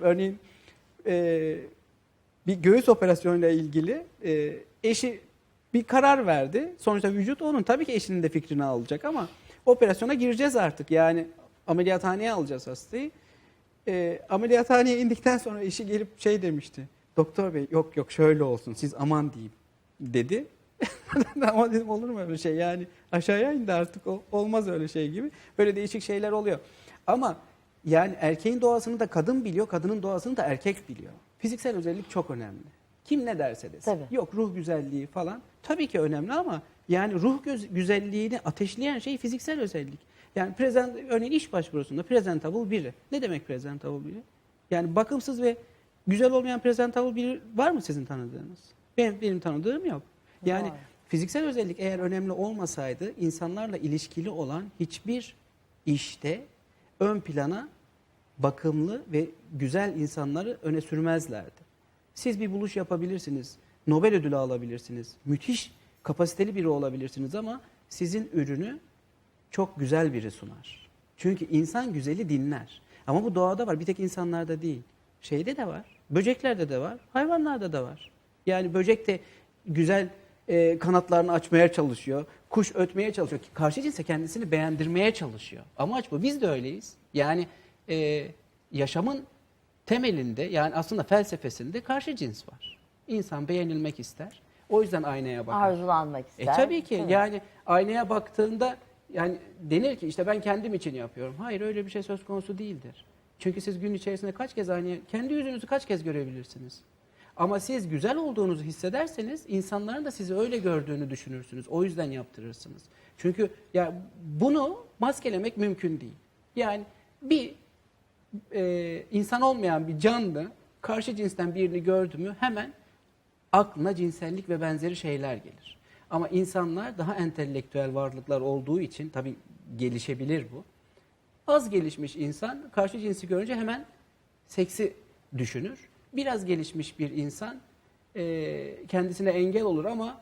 Örneğin e, bir göğüs operasyonuyla ilgili e, eşi bir karar verdi. Sonuçta vücut onun. Tabii ki eşinin de fikrini alacak ama operasyona gireceğiz artık. Yani ameliyathaneye alacağız hastayı. E, ameliyathaneye indikten sonra eşi gelip şey demişti. Doktor bey yok yok şöyle olsun siz aman diyeyim dedi. ama dedim olur mu öyle şey yani aşağıya indi artık olmaz öyle şey gibi. Böyle değişik şeyler oluyor. Ama yani erkeğin doğasını da kadın biliyor, kadının doğasını da erkek biliyor. Fiziksel özellik çok önemli. Kim ne derse desin. Tabii. Yok ruh güzelliği falan tabii ki önemli ama yani ruh güzelliğini ateşleyen şey fiziksel özellik. Yani prezent, örneğin iş başvurusunda presentable biri. Ne demek presentable biri? Yani bakımsız ve güzel olmayan presentable biri var mı sizin tanıdığınız? Benim, benim tanıdığım yok. Yani Var. fiziksel özellik eğer önemli olmasaydı insanlarla ilişkili olan hiçbir işte ön plana bakımlı ve güzel insanları öne sürmezlerdi. Siz bir buluş yapabilirsiniz, Nobel ödülü alabilirsiniz, müthiş kapasiteli biri olabilirsiniz ama sizin ürünü çok güzel biri sunar. Çünkü insan güzeli dinler. Ama bu doğada var, bir tek insanlarda değil. Şeyde de var, böceklerde de var, hayvanlarda da var. Yani böcek de güzel e, kanatlarını açmaya çalışıyor, kuş ötmeye çalışıyor. Karşı cinse kendisini beğendirmeye çalışıyor. Amaç bu, biz de öyleyiz. Yani e, yaşamın temelinde yani aslında felsefesinde karşı cins var. İnsan beğenilmek ister. O yüzden aynaya bakar. Arzulanmak E ister. tabii ki Değil mi? yani aynaya baktığında yani denir ki işte ben kendim için yapıyorum. Hayır öyle bir şey söz konusu değildir. Çünkü siz gün içerisinde kaç kez aynaya, kendi yüzünüzü kaç kez görebilirsiniz? Ama siz güzel olduğunuzu hissederseniz insanların da sizi öyle gördüğünü düşünürsünüz. O yüzden yaptırırsınız. Çünkü ya bunu maskelemek mümkün değil. Yani bir e, insan olmayan bir canlı karşı cinsten birini gördü mü hemen aklına cinsellik ve benzeri şeyler gelir. Ama insanlar daha entelektüel varlıklar olduğu için tabii gelişebilir bu. Az gelişmiş insan karşı cinsi görünce hemen seksi düşünür. Biraz gelişmiş bir insan e, kendisine engel olur ama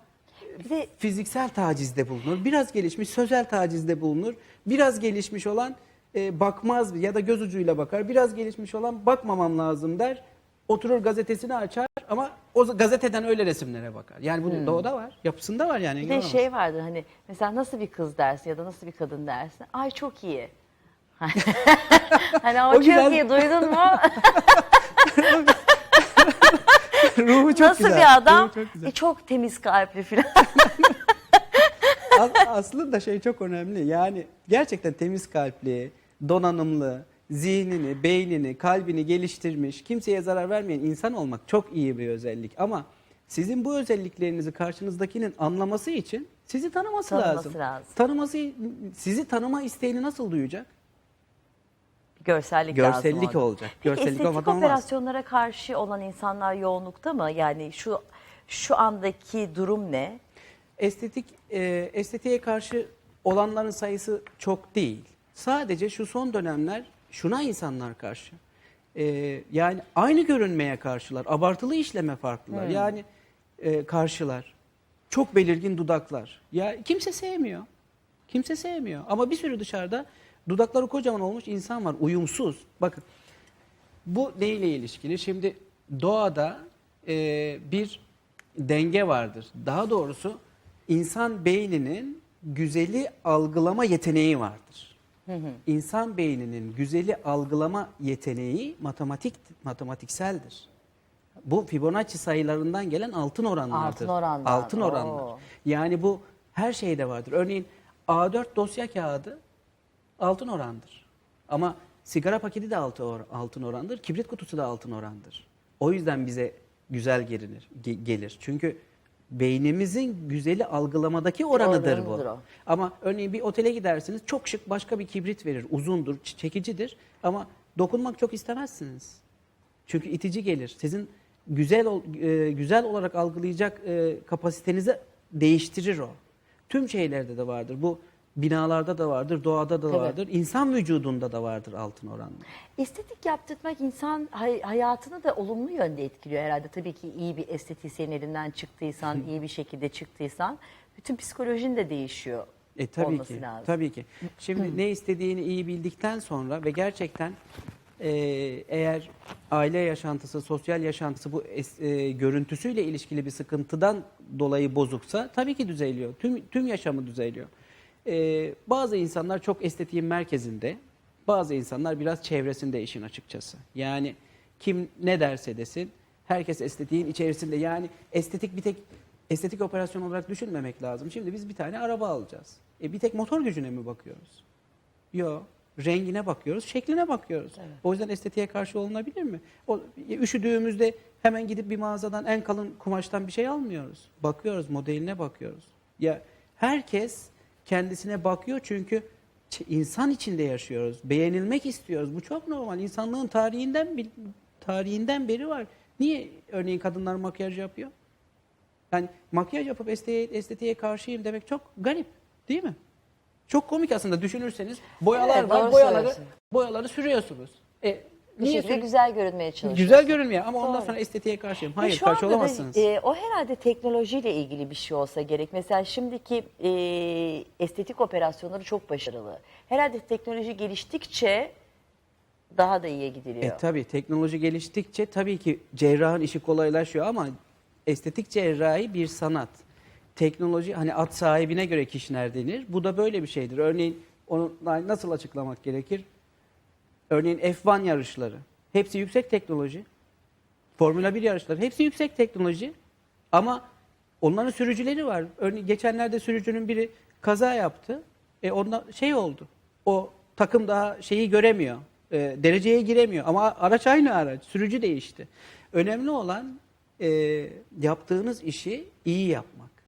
Bir de fiziksel tacizde bulunur. Biraz gelişmiş sözel tacizde bulunur. Biraz gelişmiş olan e, bakmaz ya da göz ucuyla bakar. Biraz gelişmiş olan bakmamam lazım der. Oturur gazetesini açar ama o gazeteden öyle resimlere bakar. Yani bu doğada var. Yapısında var yani. Hmm. bir de şey vardır hani mesela nasıl bir kız dersin ya da nasıl bir kadın dersin. Ay çok iyi. hani ama O çok güzel. iyi duydun mu? Ruhu çok nasıl güzel. bir adam? Ruhu çok güzel. E, çok temiz kalpli falan. As- aslında şey çok önemli. Yani gerçekten temiz kalpli, donanımlı, zihnini, beynini, kalbini geliştirmiş, kimseye zarar vermeyen insan olmak çok iyi bir özellik. Ama sizin bu özelliklerinizi karşınızdakinin anlaması için sizi tanıması, Tanıması lazım. lazım. Tanıması, sizi tanıma isteğini nasıl duyacak? Görsellik, lazım Görsellik orada. olacak. Peki Görsellik estetik olmadan olmaz. operasyonlara karşı olan insanlar yoğunlukta mı? Yani şu şu andaki durum ne? Estetik e, estetiğe karşı olanların sayısı çok değil. Sadece şu son dönemler şuna insanlar karşı. E, yani aynı görünmeye karşılar. Abartılı işleme farklılar. Yani e, karşılar. Çok belirgin dudaklar. Ya kimse sevmiyor. Kimse sevmiyor. Ama bir sürü dışarıda dudakları kocaman olmuş insan var. Uyumsuz. Bakın bu neyle ilişkili? Şimdi doğada e, bir denge vardır. Daha doğrusu insan beyninin güzeli algılama yeteneği vardır. İnsan beyninin güzeli algılama yeteneği matematik matematikseldir. Bu Fibonacci sayılarından gelen altın oranlardır. Altın oranlar. Altın oranlar. Oo. Yani bu her şeyde vardır. Örneğin A4 dosya kağıdı altın orandır. Ama sigara paketi de altın orandır, kibrit kutusu da altın orandır. O yüzden bize güzel gelinir, ge- gelir. Çünkü beynimizin güzeli algılamadaki oranıdır bu. O. Ama örneğin bir otele gidersiniz, çok şık başka bir kibrit verir, uzundur, çekicidir ama dokunmak çok istemezsiniz. Çünkü itici gelir. Sizin güzel e, güzel olarak algılayacak e, kapasitenizi değiştirir o. Tüm şeylerde de vardır. Bu binalarda da vardır, doğada da Tabii. vardır. İnsan vücudunda da vardır altın oranlı. Estetik yaptırmak insan hay- hayatını da olumlu yönde etkiliyor herhalde. Tabii ki iyi bir estetisyenin elinden çıktıysan, iyi bir şekilde çıktıysan bütün psikolojin de değişiyor. E tabii olması ki. lazım. Tabii ki. Şimdi ne istediğini iyi bildikten sonra ve gerçekten e, eğer aile yaşantısı, sosyal yaşantısı bu es- e, görüntüsüyle ilişkili bir sıkıntıdan dolayı bozuksa tabii ki düzeliyor. Tüm tüm yaşamı düzeliyor. E, bazı insanlar çok estetiğin merkezinde, bazı insanlar biraz çevresinde işin açıkçası. Yani kim ne derse desin, herkes estetiğin içerisinde. Yani estetik bir tek estetik operasyon olarak düşünmemek lazım. Şimdi biz bir tane araba alacağız. E bir tek motor gücüne mi bakıyoruz? Yok. Rengine bakıyoruz, şekline bakıyoruz. O yüzden estetiğe karşı olunabilir mi? O, üşüdüğümüzde hemen gidip bir mağazadan en kalın kumaştan bir şey almıyoruz. Bakıyoruz, modeline bakıyoruz. Ya herkes kendisine bakıyor çünkü insan içinde yaşıyoruz. Beğenilmek istiyoruz. Bu çok normal. İnsanlığın tarihinden tarihinden beri var. Niye örneğin kadınlar makyaj yapıyor? Yani makyaj yapıp estetiğe, estetiğe karşıyım demek çok garip, değil mi? Çok komik aslında düşünürseniz. Boyalar Evet, var, boyaları söylüyorsun. boyaları sürüyorsunuz. E, Bir şekilde güzel görünmeye çalışıyorsun. Güzel görünmüyor ama ondan Doğru. sonra estetiğe karşıyım. Ve Hayır, şu karşı anda da, olamazsınız. e, o herhalde teknolojiyle ilgili bir şey olsa gerek. Mesela şimdiki e, estetik operasyonları çok başarılı. Herhalde teknoloji geliştikçe daha da iyiye gidiliyor. E tabii teknoloji geliştikçe tabii ki cerrahın işi kolaylaşıyor ama estetik cerrahi bir sanat. Teknoloji hani at sahibine göre kişner denir. Bu da böyle bir şeydir. Örneğin onu nasıl açıklamak gerekir? Örneğin F1 yarışları. Hepsi yüksek teknoloji. Formula 1 yarışları. Hepsi yüksek teknoloji. Ama onların sürücüleri var. Örneğin geçenlerde sürücünün biri kaza yaptı. E ondan şey oldu. O takım daha şeyi göremiyor. E, dereceye giremiyor. Ama araç aynı araç. Sürücü değişti. Önemli olan e, yaptığınız işi iyi yapmak.